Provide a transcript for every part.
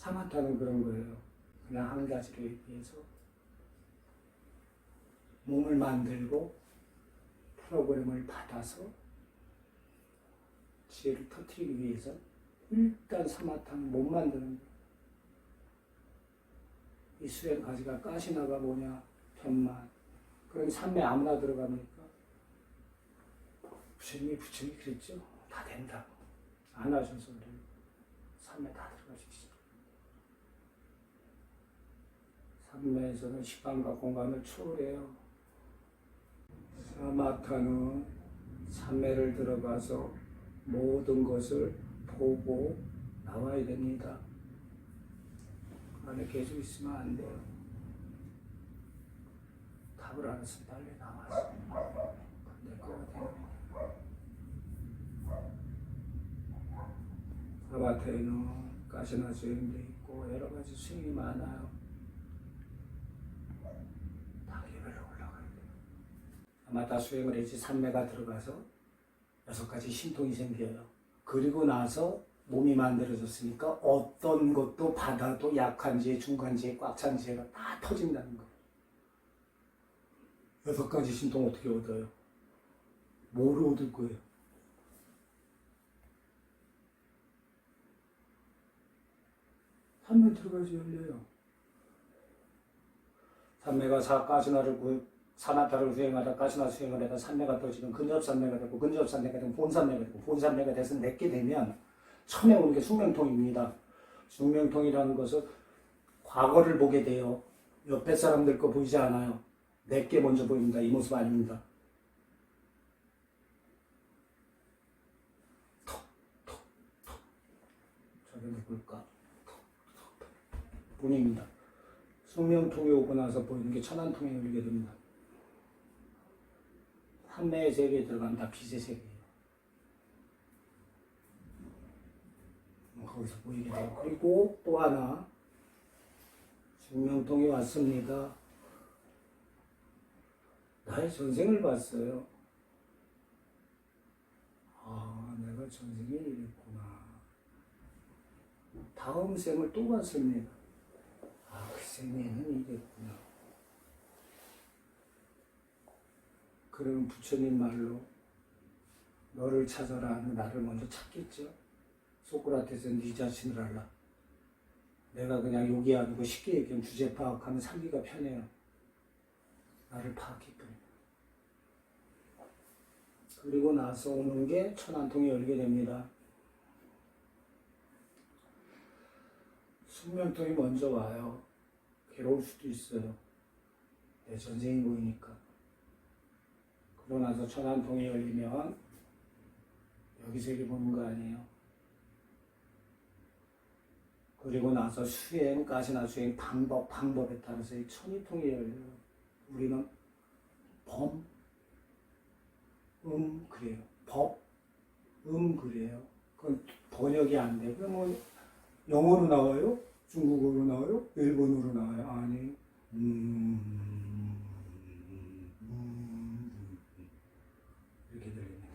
사마타는 그런 거예요. 그냥 한 가지로 얘기해서 몸을 만들고 프로그램을 받아서 지혜를 터뜨리기 위해서 일단 사마타는 못 만드는 거예요. 이 수행 가지가 가시나가 뭐냐 편만 그럼 산매 아무나 들어갑니까? 부처님이 부처님이 그랬죠. 다 된다고 안 하셔서 그래요. 산매 다 들어가시죠. 산매에서는 시간과 공간을 초월해요. 사마타는 산매를 들어가서 모든 것을 보고 나와야 됩니다. 그 안에 계속 있으면 안 돼요. 답을 알았으면 빨리 나와서 그거 돼요. 사바테는 가시나 수행도 있고 여러 가지 수행이 많아요. 다 레벨로 올라가야 돼요. 아 마다 수행을 했지 산매가 들어가서 여섯 가지 신통이 생겨요. 그리고 나서 몸이 만들어졌으니까 어떤 것도 받아도 약한 지혜, 중간 지혜, 꽉찬 지혜가 다 터진다는 거예요. 여섯 가지 신통 어떻게 얻어요? 뭐를 얻을 거예요? 산매 들어가지 열려요. 산매가 사까지나를 구 사나타를 수행하다 까지나 수행을 하다 산매가 터지면 근접산매가 되고 근접산매가 되면 본산매가 되고 본산매가 돼서 내게 되면 처음에 오는 게 숙명통입니다. 숙명통이라는 것은 과거를 보게 돼요. 옆에 사람들 거 보이지 않아요. 내게 먼저 보입니다. 이 모습 아닙니다. 저게 누굴까? 본인입니다. 숙명통이 오고 나서 보이는 게 천안통에 열리게 됩니다. 한매의 세계에 들어가면 다 빛의 세계예요. 음, 거기서 보이게 돼요. 그리고 또 하나 숙명통이 왔습니다. 나의 전생을 봤어요. 아, 내가 전생에 이랬구나. 다음 생을 또 봤습니다. 아, 그 생에는 이랬구나. 그러면 부처님 말로 너를 찾아라 하는 나를 먼저 찾겠죠. 소크라테스는 네 자신을 알라. 내가 그냥 욕이 아니고 쉽게 얘기하면 주제 파악하면 살기가 편해요. 나를 파악했거든요. 그리고 나서 오는 게 천안통이 열게 됩니다. 숙명통이 먼저 와요. 괴로울 수도 있어요. 내 전생이 보이니까. 그러고 나서 천안통이 열리면 여기서 이렇게 보는 거 아니에요. 그리고 나서 수행, 가시나 수행 방법, 방법에 따라서 이 천이통이 열려요. 우리는 범, 음, 그래요. 법, 음, 그래요. 그건 번역이 안 돼. 그럼 뭐 영어로 나와요? 중국어로 나와요? 일본어로 나와요? 아니. 음, 음, 음, 이렇게 들립니다.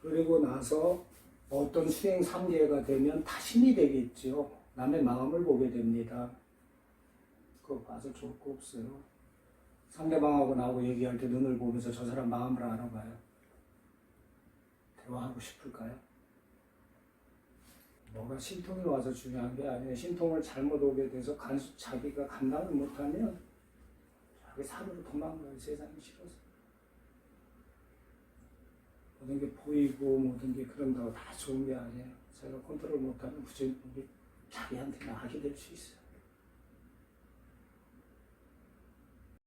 그리고 나서 어떤 수행 3계가 되면 다신이 되겠죠. 남의 마음을 보게 됩니다. 그거 봐서 좋을 거 없어요. 상대방하고 나하고 얘기할 때 눈을 보면서 저 사람 마음을 알아봐요. 대화하고 싶을까요? 뭐가 신통이 와서 중요한 게 아니에요. 신통을 잘못 오게 돼서 간수 자기가 감당을 못하면 자기 산으로 도망가요. 세상이 싫어서. 모든 게 보이고 모든 게 그런다고 다 좋은 게 아니에요. 자기가 컨트롤 못하면 부처님이 자기한테나 하게 될 수 있어요.